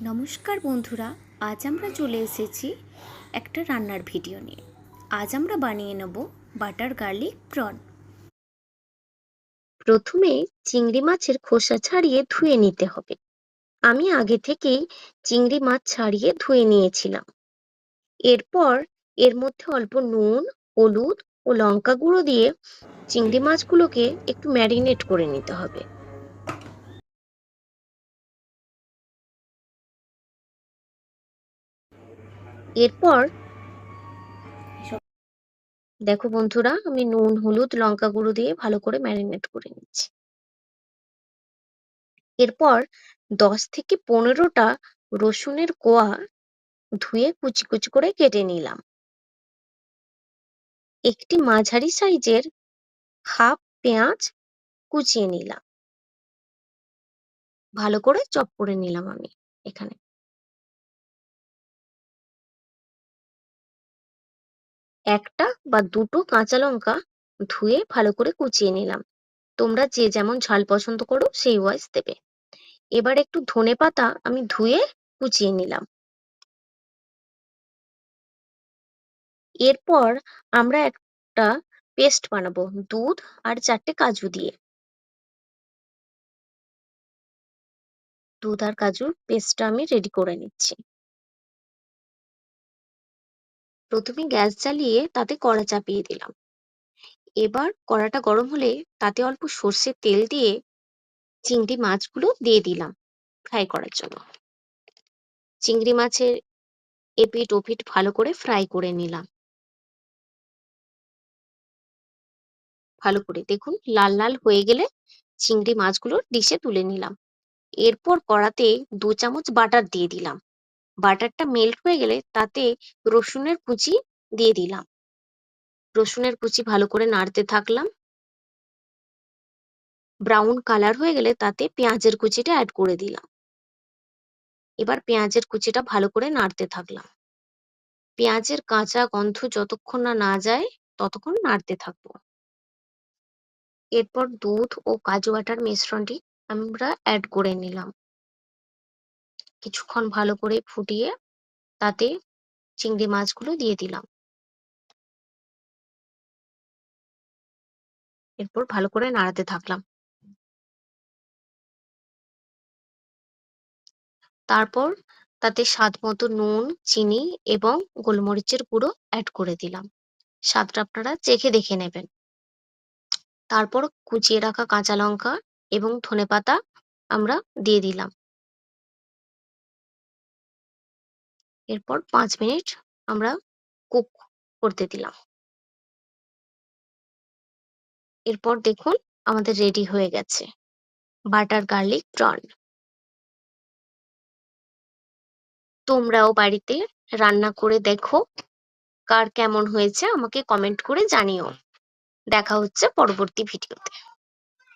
নমস্কার বন্ধুরা, আজ আমরা চলে এসেছি একটা রান্নার ভিডিও নিয়ে। আজ আমরা বানিয়ে নেব বাটার গার্লিক প্রন। প্রথমে চিংড়ি মাছের খোসা ছাড়িয়ে ধুয়ে নিতে হবে। আমি আগে থেকেই চিংড়ি মাছ ছাড়িয়ে ধুয়ে নিয়েছিলাম। এরপর এর মধ্যে অল্প নুন, হলুদ ও লঙ্কা গুঁড়ো দিয়ে চিংড়ি মাছগুলোকে একটু ম্যারিনেট করে নিতে হবে। এরপর দেখো বন্ধুরা, আমি নুন, হলুদ, লঙ্কা গুঁড়ো দিয়ে ভালো করে ম্যারিনেট করে নিচ্ছি। এরপর দশ থেকে পনেরোটা রসুনের কোয়া ধুয়ে কুচি কুচি করে কেটে নিলাম। একটি মাঝারি সাইজের হাফ পেঁয়াজ কুচিয়ে নিলাম। ভালো করে চপ করে নিলাম আমি এখানে। একটা বা দুটো কাঁচা লঙ্কা ধুয়ে ভালো করে কুচিয়ে নিলাম। তোমরা যে যেমন ঝাল পছন্দ করো সেই ওয়াইজ দেবে। এবার একটু ধনে পাতা আমি ধুয়ে কুচিয়ে নিলাম। এরপর আমরা একটা পেস্ট বানাবো, দুধ আর চারটে কাজু দিয়ে। দুধ আর কাজুর পেস্টটা আমি রেডি করে নিচ্ছি। প্রথমে গ্যাস জ্বালিয়ে তাতে কড়া চাপিয়ে দিলাম। এবার কড়াটা গরম হলে তাতে অল্প সর্ষের তেল দিয়ে চিংড়ি মাছগুলো দিয়ে দিলাম ফ্রাই করার জন্য। চিংড়ি মাছের এপিট ওপিট ভালো করে ফ্রাই করে নিলাম। ভালো করে দেখুন লাল লাল হয়ে গেলে চিংড়ি মাছগুলো ডিশে তুলে নিলাম। এরপর কড়াতে দু চামচ বাটার দিয়ে দিলাম। বাটারটা মেল্ট হয়ে গেলে তাতে রসুনের কুচি দিয়ে দিলাম। রসুনের কুচি ভালো করে নাড়তে থাকলাম। ব্রাউন কালার হয়ে গেলে তাতে পেঁয়াজের কুচিটা অ্যাড করে দিলাম। এবার পেঁয়াজের কুচিটা ভালো করে নাড়তে থাকলাম। পেঁয়াজের কাঁচা গন্ধ যতক্ষণ না না যায়, ততক্ষণ নাড়তে থাকব। এরপর দুধ ও কাজু বাটার মিশ্রণটি আমরা অ্যাড করে নিলাম। কিছুক্ষণ ভালো করে ফুটিয়ে তাতে চিংড়ি মাছগুলো দিয়ে দিলাম। এরপর ভালো করে নাড়াতে থাকলাম। তারপর তাতে স্বাদ মতো নুন, চিনি এবং গোলমরিচের গুঁড়ো অ্যাড করে দিলাম। স্বাদটা আপনারা চেখে দেখে নেবেন। তারপর কুচিয়ে রাখা কাঁচা লঙ্কা এবং ধনেপাতা আমরা দিয়ে দিলাম। এরপর পাঁচ মিনিট আমরা কুক করতে দিলাম। এরপর দেখুন আমাদের রেডি হয়ে গেছে। Butter garlic prawn. তোমরাও বাড়িতে রান্না করে দেখো। কার কেমন হয়েছে আমাকে কমেন্ট করে জানিও। দেখা হচ্ছে পরবর্তী ভিডিওতে